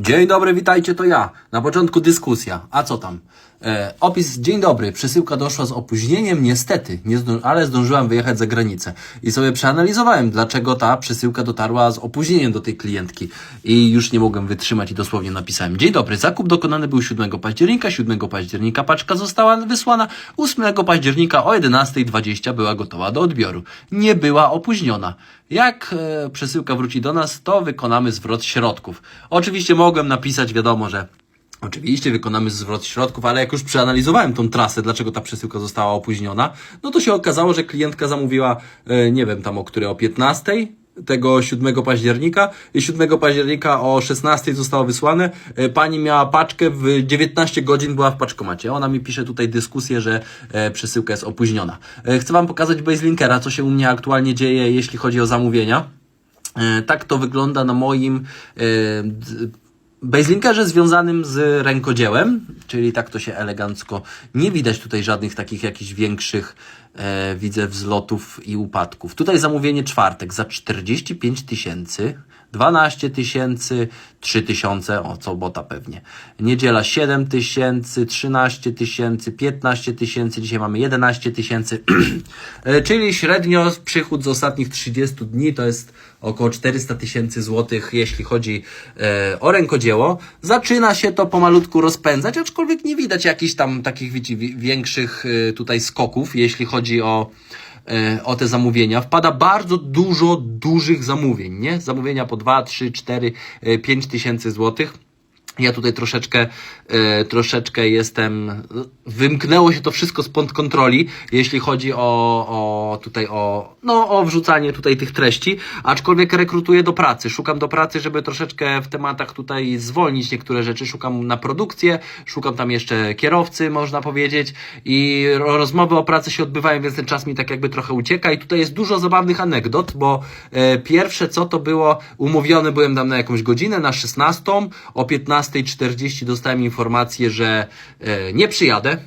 Dzień dobry, witajcie, to ja. Na początku dyskusja. A co tam? E, opis, dzień dobry, przesyłka doszła z opóźnieniem, niestety, nie zdąży, ale zdążyłam wyjechać za granicę. I sobie przeanalizowałem, dlaczego ta przesyłka dotarła z opóźnieniem do tej klientki. I już nie mogłem wytrzymać i dosłownie napisałem. Dzień dobry, zakup dokonany był 7 października, 7 października paczka została wysłana, 8 października o 11.20 była gotowa do odbioru. Nie była opóźniona. Jak e, przesyłka wróci do nas, to wykonamy zwrot środków. Oczywiście mogłem napisać, wiadomo, że Oczywiście wykonamy zwrot środków, ale jak już przeanalizowałem tą trasę, dlaczego ta przesyłka została opóźniona, no to się okazało, że klientka zamówiła, e, nie wiem tam o której, o 15 tego 7 października i 7 października o 16 zostało wysłane. E, Pani miała paczkę w 19 godzin była w paczkomacie. Ona mi pisze tutaj dyskusję, że e, przesyłka jest opóźniona. E, Chcę Wam pokazać Baselinkera, co się u mnie aktualnie dzieje, jeśli chodzi o zamówienia. Tak to wygląda na moim Baselinkerze związanym z rękodziełem, czyli tak to się elegancko. Nie widać tutaj żadnych takich jakichś większych, e, widzę, wzlotów i upadków. Tutaj zamówienie czwartek za 45 tysięcy, 12 tysięcy, 3 tysiące, o sobota pewnie. Niedziela 7 tysięcy, 13 tysięcy, 15 tysięcy, dzisiaj mamy 11 tysięcy, E, czyli średnio przychód z ostatnich 30 dni to jest około 400 tysięcy złotych, jeśli chodzi e, o rękodzieło. Zaczyna się to pomalutku rozpędzać, aczkolwiek nie widać jakichś tam takich wiecie, wi- większych e, tutaj skoków, jeśli chodzi o e, o te zamówienia. Wpada bardzo dużo dużych zamówień, nie? Zamówienia po 2, 3, 4, 5 tysięcy złotych. Ja tutaj troszeczkę, e, troszeczkę jestem. Wymknęło się to wszystko spod kontroli, jeśli chodzi o, o tutaj o, no, o wrzucanie tutaj tych treści, aczkolwiek rekrutuję do pracy. Szukam do pracy, żeby troszeczkę w tematach tutaj zwolnić niektóre rzeczy. Szukam na produkcję, szukam tam jeszcze kierowcy, można powiedzieć, i ro- rozmowy o pracy się odbywają, więc ten czas mi tak jakby trochę ucieka. I tutaj jest dużo zabawnych anegdot, bo e, pierwsze co to było, umówiony byłem tam na jakąś godzinę, na 16, o 15.40 dostałem informację, że e, nie przyjadę.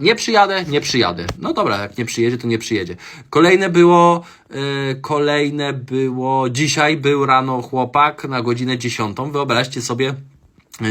Nie przyjadę, nie przyjadę. No dobra, jak nie przyjedzie, to nie przyjedzie. Kolejne było, e, kolejne było, dzisiaj był rano chłopak na godzinę 10. Wyobraźcie sobie,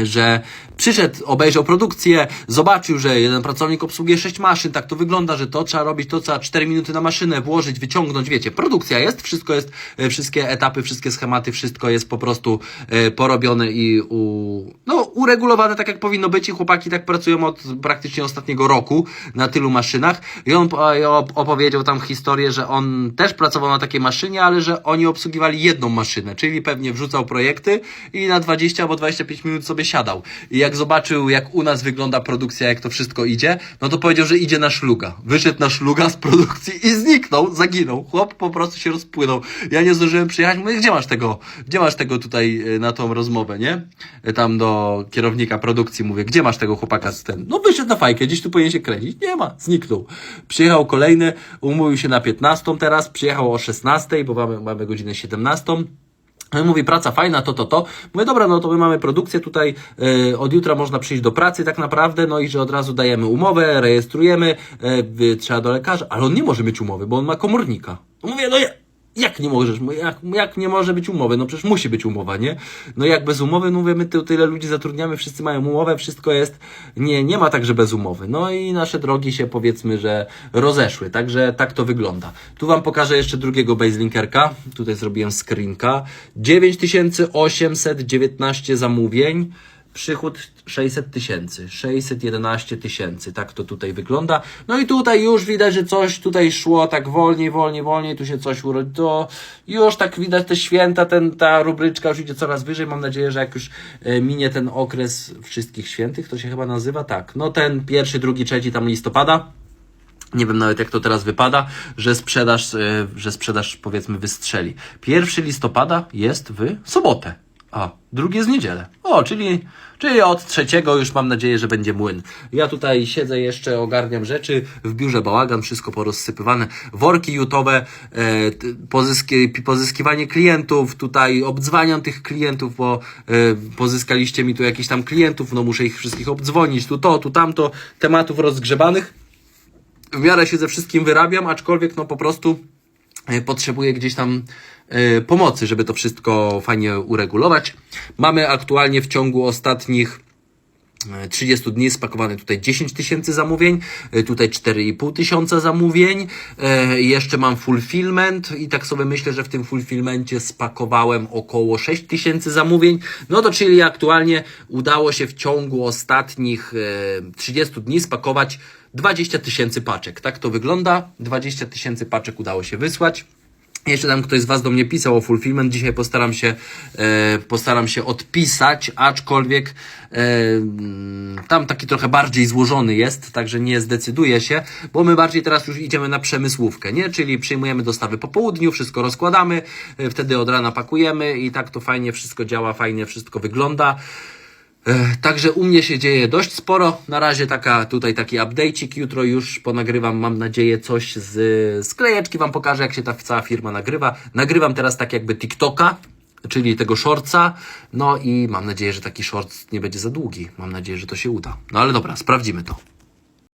że przyszedł, obejrzał produkcję, zobaczył, że jeden pracownik obsługuje sześć maszyn, tak to wygląda, że to trzeba robić, to trzeba 4 minuty na maszynę włożyć, wyciągnąć, wiecie, produkcja jest, wszystko jest, e, wszystkie etapy, wszystkie schematy, wszystko jest po prostu e, porobione i u, no, uregulowane tak jak powinno być i chłopaki tak pracują od praktycznie ostatniego roku na tylu maszynach. I on po- op- opowiedział tam historię, że on też pracował na takiej maszynie, ale że oni obsługiwali jedną maszynę, czyli pewnie wrzucał projekty i na 20 albo 25 minut sobie siadał. I jak zobaczył, jak u nas wygląda produkcja, jak to wszystko idzie, no to powiedział, że idzie na szluga. Wyszedł na szluga z produkcji i zniknął, zaginął. Chłop po prostu się rozpłynął. Ja nie zdążyłem przyjechać, mówię, gdzie masz tego, gdzie masz tego tutaj e, na tą rozmowę, nie? E, Tam do kierownika produkcji mówię, gdzie masz tego chłopaka z ten? No wyszedł na fajkę, gdzieś tu powinien się kręcić. Nie ma, zniknął. Przyjechał kolejny, umówił się na 15 teraz, przyjechał o 16, bo mamy, mamy godzinę 17. On Mówi, praca fajna, to, to, to. Mówię, dobra, no to my mamy produkcję tutaj, e, od jutra można przyjść do pracy tak naprawdę, no i że od razu dajemy umowę, rejestrujemy, wy- trzeba do lekarza, ale on nie może mieć umowy, bo on ma komornika. Mówię, no ja, jak nie możesz, jak, jak nie może być umowy? No przecież musi być umowa, nie? No jak bez umowy, no mówię, my tyle ludzi zatrudniamy, wszyscy mają umowę, wszystko jest, nie, nie ma tak, że bez umowy. No i nasze drogi się powiedzmy, że rozeszły, także tak to wygląda. Tu Wam pokażę jeszcze drugiego baselinkerka, tutaj zrobiłem screenka. 9819 zamówień, przychód 600 tysięcy, 611 tysięcy, tak to tutaj wygląda. No i tutaj już widać, że coś tutaj szło tak wolniej, wolniej, wolniej, tu się coś urodzi, to już tak widać te święta, ten, ta rubryczka już idzie coraz wyżej. Mam nadzieję, że jak już e, minie ten okres wszystkich świętych, to się chyba nazywa tak, no ten pierwszy, drugi, trzeci tam listopada, nie wiem nawet jak to teraz wypada, że sprzedaż, e, że sprzedaż powiedzmy wystrzeli. Pierwszy listopada jest w sobotę, a drugi jest w niedzielę. O, czyli, czyli od trzeciego już mam nadzieję, że będzie młyn. Ja tutaj siedzę jeszcze, ogarniam rzeczy, w biurze bałagan, wszystko porozsypywane, worki jutowe, e, pozyski, pozyskiwanie klientów, tutaj obdzwaniam tych klientów, bo e, pozyskaliście mi tu jakichś tam klientów, no muszę ich wszystkich obdzwonić, tu to, tu tamto, tematów rozgrzebanych. W miarę się ze wszystkim wyrabiam, aczkolwiek no po prostu potrzebuje gdzieś tam e, pomocy, żeby to wszystko fajnie uregulować. Mamy aktualnie w ciągu ostatnich 30 dni spakowane tutaj 10 tysięcy zamówień, e, tutaj 4,5 tysiąca zamówień, e, jeszcze mam fulfillment i tak sobie myślę, że w tym fulfillmencie spakowałem około 6 tysięcy zamówień, no to czyli aktualnie udało się w ciągu ostatnich e, 30 dni spakować 20 tysięcy paczek, tak to wygląda, 20 tysięcy paczek udało się wysłać. Jeszcze tam ktoś z Was do mnie pisał o fulfillment. Dzisiaj postaram się, e, postaram się odpisać, aczkolwiek e, tam taki trochę bardziej złożony jest, także nie zdecyduję się, bo my bardziej teraz już idziemy na przemysłówkę, nie? Czyli przyjmujemy dostawy po południu, wszystko rozkładamy, e, wtedy od rana pakujemy i tak to fajnie wszystko działa, fajnie wszystko wygląda. E, Także u mnie się dzieje dość sporo. Na razie taka, tutaj taki update'ik. Jutro już ponagrywam, mam nadzieję, coś z sklejeczki. Wam pokażę, jak się ta cała firma nagrywa. Nagrywam teraz tak jakby TikToka, czyli tego shortsa. No i mam nadzieję, że taki short nie będzie za długi. Mam nadzieję, że to się uda. No ale dobra, sprawdzimy to.